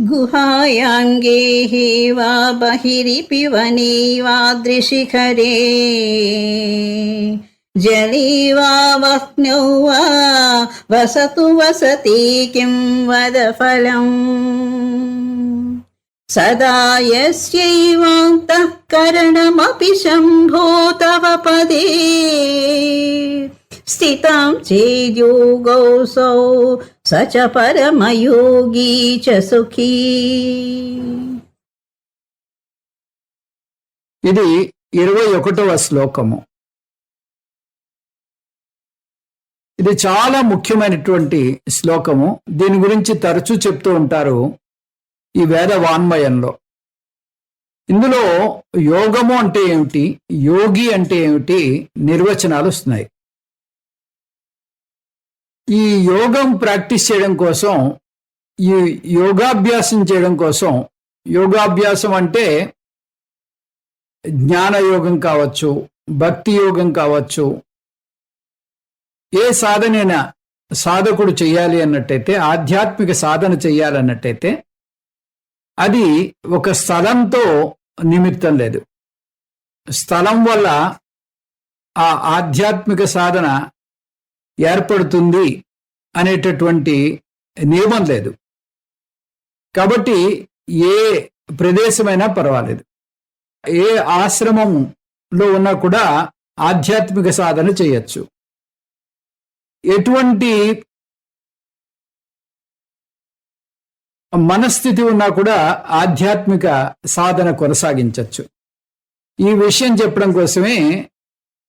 गुहायाङ्गेः वा बहिरिपि वने वादृशिखरे जले वा वह्नौ वा वसतु वसति किं वद फलम् सदा यस्यैवान्तःकरणमपि शम्भो तव पदे। स्थितां चेद्योगौसौ स च परमयोगी च सुखी ఇది ఇరవై ఒకటవ శ్లోకము ఇది చాలా ముఖ్యమైనటువంటి శ్లోకము దీని గురించి తరచూ చెప్తూ ఉంటారు ఈ వేద వాన్మయంలో ఇందులో యోగము అంటే ఏమిటి యోగి అంటే ఏమిటి నిర్వచనాలు వస్తున్నాయి ఈ యోగం ప్రాక్టీస్ చేయడం కోసం ఈ యోగాభ్యాసం చేయడం కోసం యోగాభ్యాసం అంటే జ్ఞాన యోగం కావచ్చు భక్తి యోగం కావచ్చు ఏ సాధనైనా సాధకుడు చేయాలి అన్నట్టయితే ఆధ్యాత్మిక సాధన చేయాలన్నట్టయితే అది ఒక స్థలంతో నిమిత్తం లేదు. స్థలం వల్ల ఆ ఆధ్యాత్మిక సాధన ఏర్పడుతుంది అనేటటువంటి నియమం లేదు. కాబట్టి ఏ ప్రదేశమైనా పర్వాలేదు. ఏ ఆశ్రమంలో ఉన్నా కూడా ఆధ్యాత్మిక సాధన చేయొచ్చు. ఎటువంటి మనస్థితి ఉన్నా కూడా ఆధ్యాత్మిక సాధన కొనసాగించవచ్చు ఈ విషయం చెప్పడం కోసమే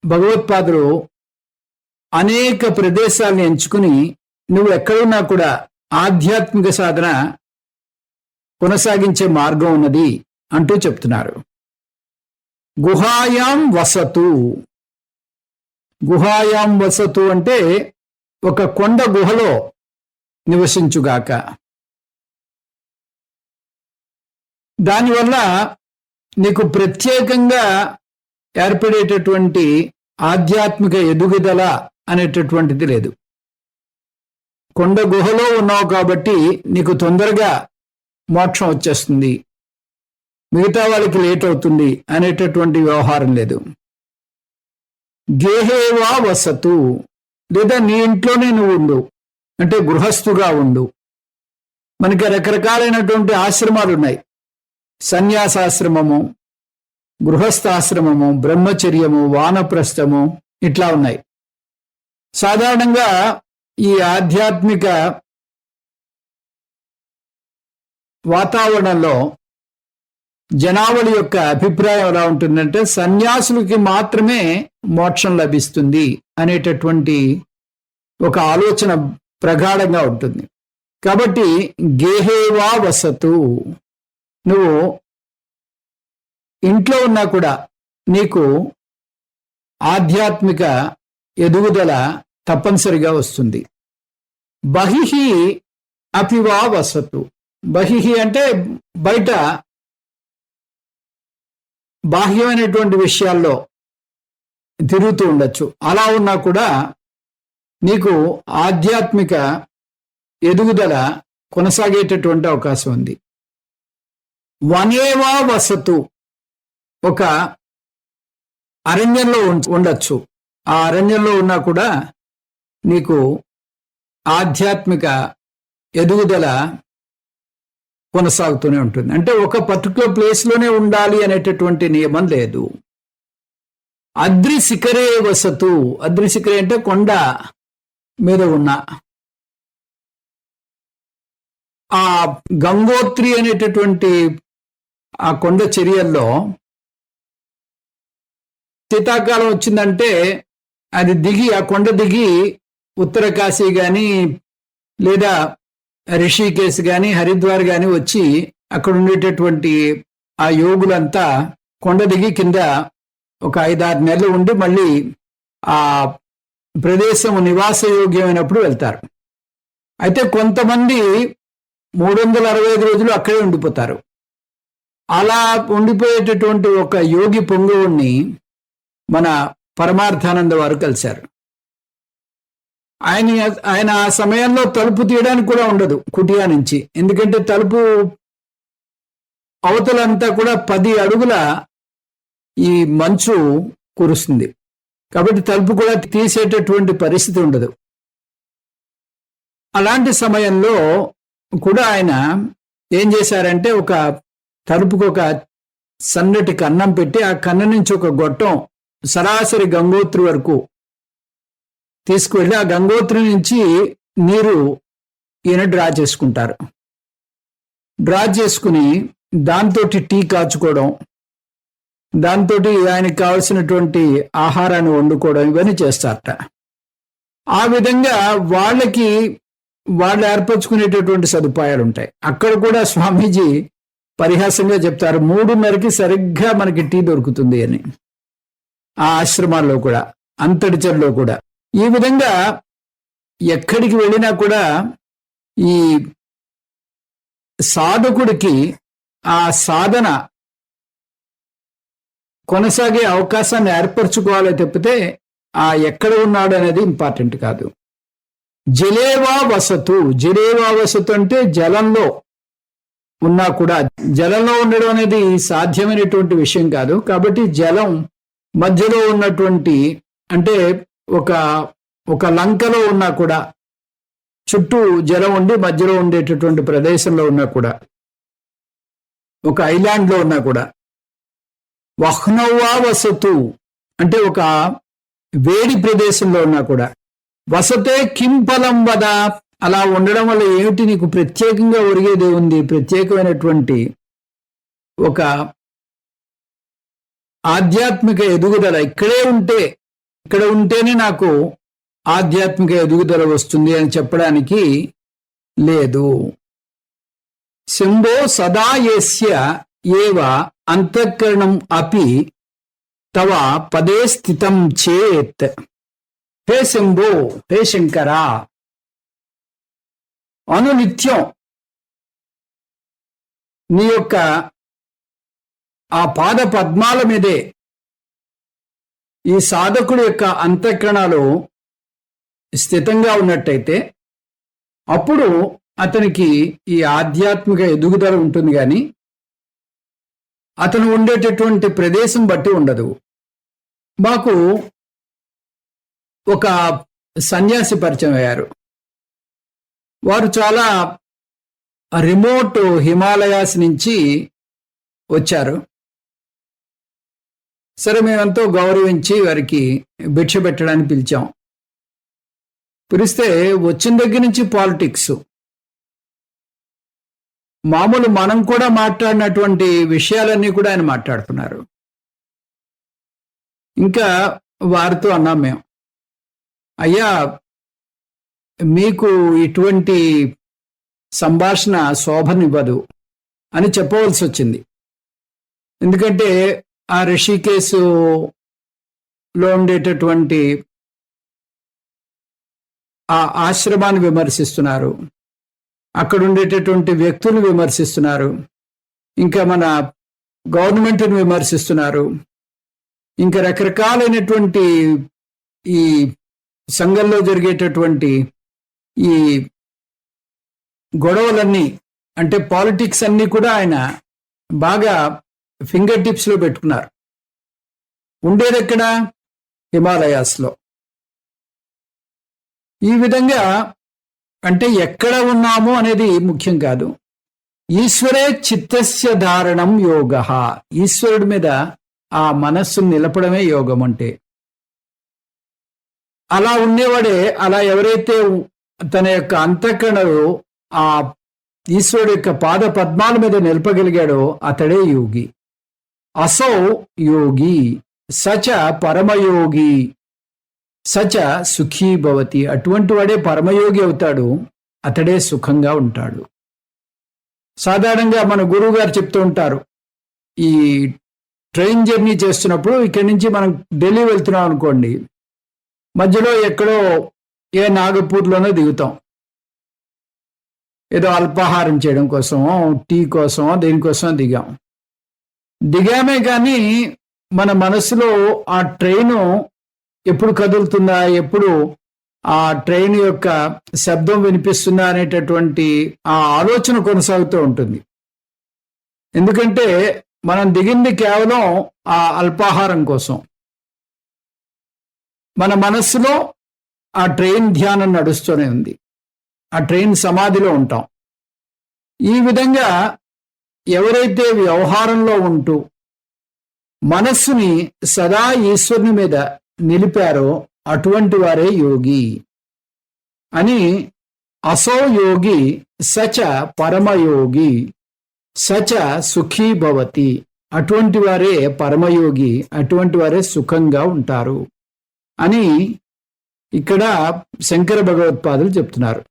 భగవత్పాదులు అనేక ప్రదేశాలను ఎంచుకుని నువ్వు ఎక్కడున్నా కూడా ఆధ్యాత్మిక సాధన కొనసాగించే మార్గం ఉన్నది అంటూ చెప్తున్నారు. గుహాయాం వసతు. గుహాయాం వసతు అంటే ఒక కొండ గుహలో నివసించుగాక. దానివల్ల నీకు ప్రత్యేకంగా ఏర్పడేటటువంటి ఆధ్యాత్మిక ఎదుగుదల అనేటటువంటిది లేదు. కొండ గుహలో ఉన్నావు కాబట్టి నీకు తొందరగా మోక్షం వచ్చేస్తుంది. మిగతా వాళ్ళకి లేట్ అవుతుంది అనేటటువంటి వ్యవహారం లేదు. గేహేవా వసతు. లేదా నీ ఇంట్లోనే నువ్వు ఉండు. అంటే గృహస్థుగా ఉండు. మనకి రకరకాలైనటువంటి ఆశ్రమాలు ఉన్నాయి. సన్యాసాశ్రమము గృహస్థాశ్రమము బ్రహ్మచర్యము వానప్రస్థము ఇట్లా ఉన్నాయి. సాధారణంగా ఈ ఆధ్యాత్మిక వాతావరణంలో జనావళి యొక్క అభిప్రాయం ఎలా ఉంటుందంటే సన్యాసులకి మాత్రమే మోక్షం లభిస్తుంది అనేటటువంటి ఒక ఆలోచన ప్రగాఢంగా ఉంటుంది. కాబట్టి గేహేవా వసతు. నువ్వు ఇంట్లో ఉన్నా కూడా నీకు ఆధ్యాత్మిక ఎదుగుదల తప్పనిసరిగా వస్తుంది. బహిహి అపివా వసతు. బహిహి అంటే బయట బాహ్యమైనటువంటి విషయాల్లో తిరుగుతూ ఉండొచ్చు. అలా ఉన్నా కూడా నీకు ఆధ్యాత్మిక ఎదుగుదల కొనసాగేటటువంటి అవకాశం ఉంది. వనేవా వసతు ఒక అరణ్యంలో ఉండొచ్చు. ఆ అరణ్యంలో ఉన్నా కూడా నీకు ఆధ్యాత్మిక ఎదుగుదల కొనసాగుతూనే ఉంటుంది. అంటే ఒక పర్టికులర్ ప్లేస్లోనే ఉండాలి అనేటటువంటి నియమం లేదు. అద్రి శిఖరే వసతు. అద్రి శిఖరే అంటే కొండ మీద ఉన్న. ఆ గంగోత్రి అనేటటువంటి ఆ కొండ చర్యల్లో శీతాకాలం వచ్చిందంటే అది దిగి ఆ కొండ దిగి ఉత్తరకాశీ కానీ లేదా రిషికేశ్ కానీ హరిద్వార్ కానీ వచ్చి అక్కడ ఉండేటటువంటి ఆ యోగులంతా కొండ దిగి కింద ఒక ఐదారు నెలలు ఉండి మళ్ళీ ఆ ప్రదేశం నివాసయోగ్యమైనప్పుడు వెళ్తారు. అయితే కొంతమంది మూడు వందల అరవై ఐదు రోజులు అక్కడే ఉండిపోతారు. అలా ఉండిపోయేటటువంటి ఒక యోగి పొంగువుణ్ణి మన పరమార్థానంద వారు కలిశారు. ఆయన ఆయన ఆ సమయంలో తలుపు తీయడానికి కూడా ఉండదు కుటియా నుంచి. ఎందుకంటే తలుపు అవతలంతా కూడా పది అడుగుల ఈ మంచు కురుస్తుంది. కాబట్టి తలుపు కూడా తీసేటటువంటి పరిస్థితి ఉండదు. అలాంటి సమయంలో కూడా ఆయన ఏం చేశారంటే ఒక తలుపుకు ఒక సన్నటి కన్నం పెట్టి ఆ కన్న నుంచి ఒక గొట్టం సరాసరి గంగోత్రి వరకు తీసుకువెళ్ళి ఆ గంగోత్రి నుంచి నీరు ఈయన డ్రా చేసుకుంటారు. డ్రా చేసుకుని దాంతో టీ కాచుకోవడం దాంతో ఆయనకి కావలసినటువంటి ఆహారాన్ని వండుకోవడం ఇవన్నీ చేస్తారట. ఆ విధంగా వాళ్ళకి వాళ్ళు ఏర్పరచుకునేటటువంటి సదుపాయాలు ఉంటాయి అక్కడ కూడా స్వామీజీ పరిహాసంగా చెప్తారు మూడున్నరకి సరిగ్గా మనకి టీ దొరుకుతుంది అని. ఆ ఆశ్రమాల్లో కూడా అంతడిచల్లో కూడా. ఈ విధంగా ఎక్కడికి వెళ్ళినా కూడా ఈ సాధకుడికి ఆ సాధన కొనసాగే అవకాశాన్ని ఏర్పరచుకోవాలి తప్పితే ఆ ఎక్కడ ఉన్నాడు అనేది ఇంపార్టెంట్ కాదు. జలేవా వసతు జలేవా వసతు అంటే జలంలో ఉన్నా కూడా జలంలో ఉండడం అనేది సాధ్యమైనటువంటి విషయం కాదు. కాబట్టి జలం మధ్యలో ఉన్నటువంటి అంటే ఒక ఒక లంకలో ఉన్నా కూడా చుట్టూ జలం ఉండి మధ్యలో ఉండేటటువంటి ప్రదేశంలో ఉన్నా కూడా ఒక ఐలాండ్లో ఉన్నా కూడా వహ్నవా వసతు అంటే ఒక వేడి ప్రదేశంలో ఉన్నా కూడా వసతే కింపలం వద? అలా ఉండడం వల్ల ఏమిటి? నీకు ప్రత్యేకంగా ఒరిగేది ఉంది. ప్రత్యేకమైనటువంటి ఒక ఆధ్యాత్మిక ఎదుగుదల ఇక్కడే ఉంటే ఇక్కడ ఉంటేనే నాకు ఆధ్యాత్మిక ఎదుగుదల వస్తుంది అని చెప్పడానికి లేదు. శంభో సదా ఏస్య ఏవ అంతఃకరణం అపి తవ పదే స్థితం చేత్. హే శంభో హే శంకర. అనునిత్యం నీ యొక్క ఆ పాద పద్మాల మీదే ఈ సాధకుడి యొక్క అంతఃకరణాలు స్థితంగా ఉన్నట్టయితే అప్పుడు అతనికి ఈ ఆధ్యాత్మిక ఎదుగుదల ఉంటుంది కానీ అతను ఉండేటటువంటి ప్రదేశం బట్టి ఉండదు. మాకు ఒక సన్యాసి పరిచయం అయ్యారు. వారు చాలా రిమోట్ హిమాలయాస్ నుంచి వచ్చారు. సరే మేమెంతో గౌరవించి వారికి భిక్ష పెట్టడానికి పిలిచాం. పిలిస్తే వచ్చిన దగ్గర నుంచి పాలిటిక్స్. మామూలు మనం కూడా మాట్లాడినటువంటి విషయాలన్నీ కూడా ఆయన మాట్లాడుతున్నారు. ఇంకా వారితో అన్నాం మేము అయ్యా మీకు ఇటువంటి సంభాషణ శోభనివ్వదు అని చెప్పవలసి వచ్చింది. ఎందుకంటే ఆ ఋషికేశులో ఉండేటటువంటి ఆ ఆశ్రమాన్ని విమర్శిస్తున్నారు. అక్కడ ఉండేటటువంటి వ్యక్తులు విమర్శిస్తున్నారు. ఇంకా మన గవర్నమెంట్ని విమర్శిస్తున్నారు. ఇంకా రకరకాలైనటువంటి ఈ సంఘంలో జరిగేటటువంటి ఈ గొడవలన్నీ అంటే పాలిటిక్స్ అన్నీ కూడా ఆయన బాగా ఫింగర్ టిప్స్లో పెట్టుకున్నారు. ఉండేది ఎక్కడ? హిమాలయాస్లో. ఈ విధంగా అంటే ఎక్కడ ఉన్నాము అనేది ముఖ్యం కాదు. ఈశ్వరే చిత్తస్య ధారణం యోగ. ఈశ్వరుడి మీద ఆ మనస్సు నిలపడమే యోగం అంటే. అలా ఉండేవాడే అలా ఎవరైతే తన యొక్క అంతఃకరణలో ఆ ఈశ్వరుడు యొక్క పాద పద్మాల మీద నిలపగలిగాడో అతడే యోగి. అసౌ యోగి సచ పరమయోగి సచ సుఖీ భవతి. అటువంటి వాడే పరమయోగి అవుతాడు. అతడే సుఖంగా ఉంటాడు. సాధారణంగా మన గురువు గారు చెప్తూ ఉంటారు. ఈ ట్రైన్ జర్నీ చేస్తున్నప్పుడు ఇక్కడి నుంచి మనం ఢిల్లీ వెళ్తున్నాం అనుకోండి. మధ్యలో ఎక్కడో ఏ నాగపూర్లోనో దిగుతాం. ఏదో అల్పాహారం చేయడం కోసం టీ కోసం దేనికోసం దిగాం. దిగామే కానీ మన మనసులో ఆ ట్రైను ఎప్పుడు కదులుతుందా ఎప్పుడు ఆ ట్రైన్ యొక్క శబ్దం వినిపిస్తుందా అనేటటువంటి ఆ ఆలోచన కొనసాగుతూ ఉంటుంది. ఎందుకంటే మనం దిగింది కేవలం ఆ అల్పాహారం కోసం. మన మనస్సులో ఆ ట్రైన్ ధ్యానం నడుస్తూనే ఉంది. ఆ ట్రైన్ సమాధిలో ఉంటాం. ఈ విధంగా ఎవరైతే వ్యవహారంలో ఉంటూ మనస్సుని సదా ఈశ్వరుని మీద నిలిపారో అటువంటి వారే యోగి అని అసో యోగి సచ పరమయోగి సచ సుఖీ భవతి. అటువంటి వారే పరమయోగి అటువంటి వారే సుఖంగా ఉంటారు అని ఇక్కడ శంకర భగవత్పాదులు చెప్తున్నారు.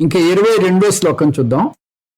ఇంకా ఇరవై రెండో శ్లోకం చూద్దాం.